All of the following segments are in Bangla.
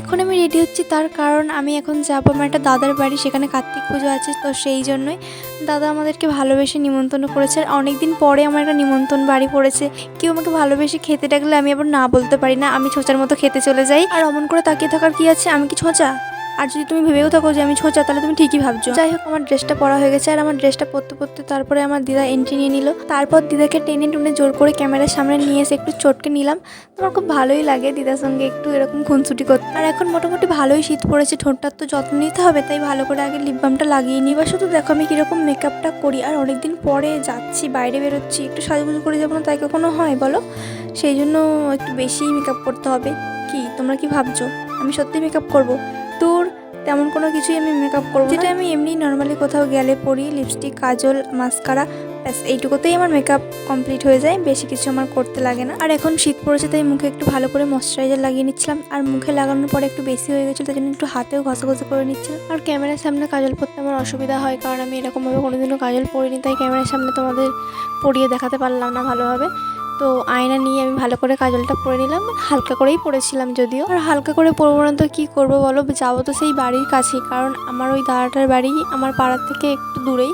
এখন আমি রেডি হচ্ছি, তার কারণ আমি এখন যাব। আমার একটা দাদার বাড়ি, সেখানে কার্তিক পুজো আছে, তো সেই জন্যই দাদা আমাদেরকে ভালোবেসে নিমন্ত্রণ করেছে। আর অনেকদিন পরে আমার একটা নিমন্ত্রণ বাড়ি পড়েছে। কেউ আমাকে ভালোবেসে খেতে ডাকলে আমি আবার না বলতে পারি না, আমি ছোচার মতো খেতে চলে যাই। আর অমন করে তাকিয়ে থাকার কি আছে? আমি কি ছোচা? আর যদি তুমি ভেবেও থাকো যে আমি ছোচা তাহলে তুমি ঠিকই ভাবছ। যাই হোক, আমার ড্রেসটা পরা হয়ে গেছে, আর আমার ড্রেসটা পরতে পরতে তারপরে আমার দিদা এন্ট্রি নিয়ে নিল। তারপর দিদাকে টেনে টুনে জোর করে ক্যামেরার সামনে নিয়ে এসে একটু চটকে নিলাম। আমার খুব ভালোই লাগে দিদার সঙ্গে একটু এরকম খুনসুটি করতে। আর এখন মোটামুটি ভালোই শীত পড়েছে ঠোঁটটার তো যত্ন নিতে হবে, তাই ভালো করে আগে লিপ বামটা লাগিয়ে নিই। এবার শুধু দেখো আমি কীরকম মেকআপটা করি, আর অনেকদিন পরে যাচ্ছি, বাইরে বেরোচ্ছি, একটু সাজুগুজু করে যাব না তাই কখনো হয় বলো? সেই জন্য একটু বেশিই মেকআপ করতে হবে। কি, তোমরা কি ভাবছ? আমি সত্যি মেকআপ করব? তেমন কোনো কিছুই আমি মেকআপ করব যেটা আমি এমনি নর্মালি কোথাও গেলে পরি লিপস্টিক কাজল মাস্কারা ব্যাস এইটুকুতেই আমার মেকআপ কমপ্লিট হয়ে যায় বেশি কিছু আমার করতে লাগে না। আর এখন শীত পড়েছে তাই মুখে একটু ভালো করে ময়শ্চারাইজার লাগিয়ে নিচ্ছিলাম। আর মুখে লাগানোর পরে একটু বেশি হয়ে গেছিল তাই জন্য একটু হাতেও ঘষাঘষি করে নিচ্ছিলাম। আর ক্যামেরার সামনে কাজল পরতে আমার অসুবিধা হয় কারণ আমি এরকমভাবে কোনোদিনও কাজল পরিনি তাই ক্যামেরার সামনে তোমাদের পরিয়ে দেখাতে পারলাম না ভালোভাবে। তো আয়না নিয়ে আমি ভালো করে কাজলটা পরে নিলাম হালকা করেই পরেছিলাম যদিও। আর হালকা করে পরব না তো কী করব বলো? যাব তো সেই বাড়ির কাছেই, কারণ আমার ওই দাদাটার বাড়ি আমার পাড়ার থেকে একটু দূরেই।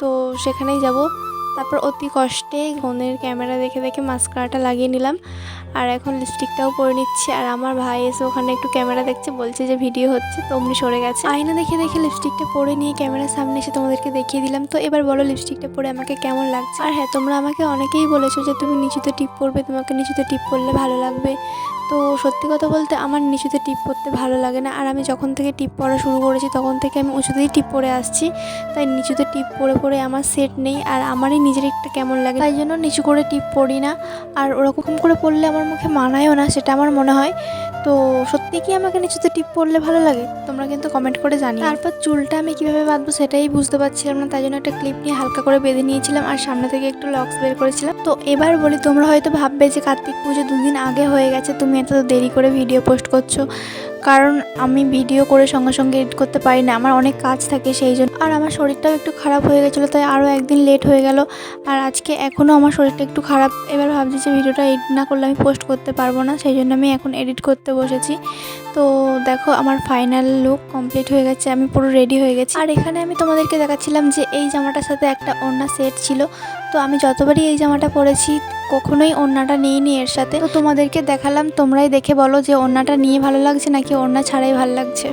তো সেখানেই যাব। তারপর অতি কষ্টে ফোনের ক্যামেরা দেখে দেখে মাস্কারাটা লাগিয়ে নিলাম। আর এখন লিপস্টিকটাও পরে নিচ্ছি। আর আমার ভাই এসে ওখানে একটু ক্যামেরা দেখছে, বলছে যে ভিডিও হচ্ছে, তো অমনি সরে গেছে। আয়না দেখে দেখে লিপস্টিকটা পরে নিয়ে ক্যামেরার সামনে এসে তোমাদেরকে দেখিয়ে দিলাম। তো এবার বলো লিপস্টিকটা পরে আমাকে কেমন লাগছে? আর হ্যাঁ তোমরা আমাকে অনেকেই বলেছ যে তুমি নিচুতে টিপ পরবে, তোমাকে নিচুতে টিপ পরলে ভালো লাগবে। তো সত্যি কথা বলতে আমার নিচুতে টিপ পরতে ভালো লাগে না। আর আমি যখন থেকে টিপ পরা শুরু করেছি, তখন থেকে আমি উঁচুতেই টিপ পরে আসছি। তাই নিচুতে টিপ পরে পরে আমার সেট নেই। আর আমারই নিজের একটা কেমন লাগে? তাই জন্য নিচু করে টিপ পরি না। আর ওরকম করে পড়লে আমার মুখে মানায়ও না সেটা আমার মনে হয়। তো সত্যি কি আমাকে নিচুতে টিপ পড়লে ভালো লাগে? তোমরা কিন্তু কমেন্ট করে জানি তারপর চুলটা আমি কীভাবে বাঁধবো সেটাই বুঝতে পারছিলাম না তাই জন্য একটা ক্লিপ নিয়ে হালকা করে বেঁধে নিয়েছিলাম আর সামনে থেকে একটু লক্স বের করেছিলাম। তো এবার বলি তোমরা হয়তো ভাববে যে কার্তিক পুজো দুদিন আগে হয়ে গেছে তুমি এত দেরি করে ভিডিও পোস্ট করছ। কারণ আমি ভিডিও করে সঙ্গে সঙ্গে এডিট করতে পারি না। আমার অনেক কাজ থাকে সেই জন্য। আর আমার শরীরটাও একটু খারাপ হয়ে গেছিল, তাই আরও একদিন লেট হয়ে গেল। আর আজকে এখনও আমার শরীরটা একটু খারাপ। এবার ভাবছি যে ভিডিওটা এডিট না করলে আমি পোস্ট করতে পারব না, সেই জন্য আমি এখন এডিট করতে বসেছি। তো দেখো, আমার ফাইনাল লুক কমপ্লিট হয়ে গেছে, আমি পুরো রেডি হয়ে গেছি। আর এখানে আমি তোমাদেরকে দেখাচ্ছিলাম যে এই জামাটার সাথে একটা ওড়না সেট ছিল। তো আমি যতবারই এই জামাটা পরেছি কখনোই ওড়নাটা নিইনি এর সাথে। তো তোমাদেরকে দেখালাম, তোমরাই দেখে বলো যে ওড়নাটা নিয়ে ভালো লাগছে নাকি ওড়না ছাড়াই ভালো লাগছে।